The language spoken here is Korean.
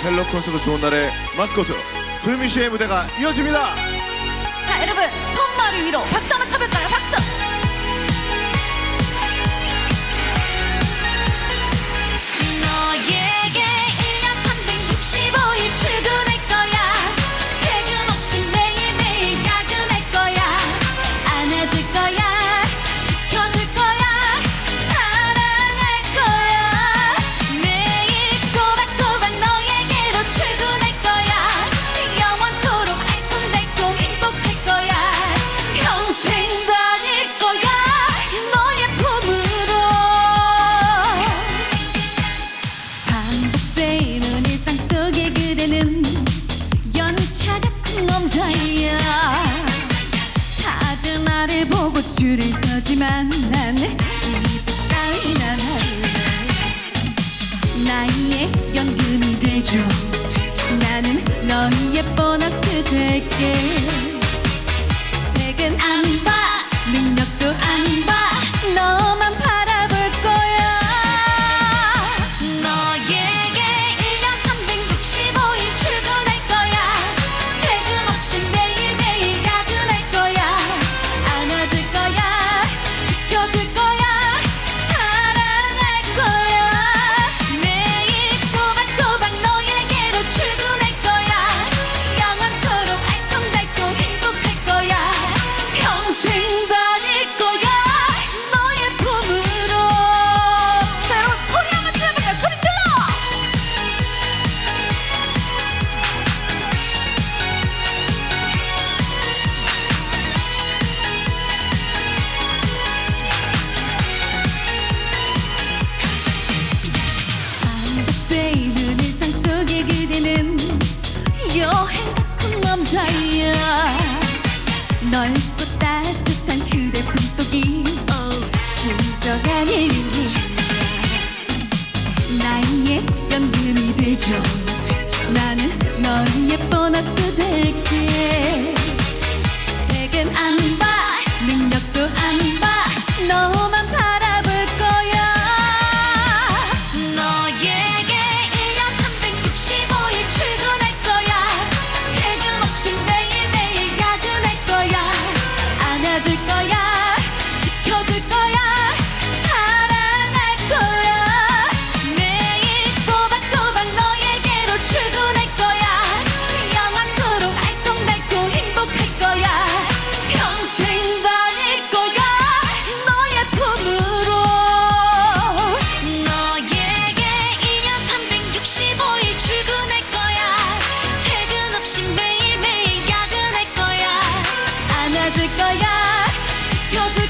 헬로 콘서트 좋은 날의 마스코트 조유미 씨의 무대가 이어집니다. 자 여러분 선마를 위로 박수 한번 쳐. 줄을 서지만 난 따위 난 나이에 연금이 되죠. 나는 너희의 보너스 될게. 넓고 따뜻한 그대 품속이 진정한 일이 나의 연금이 되죠. 거야. 지켜줄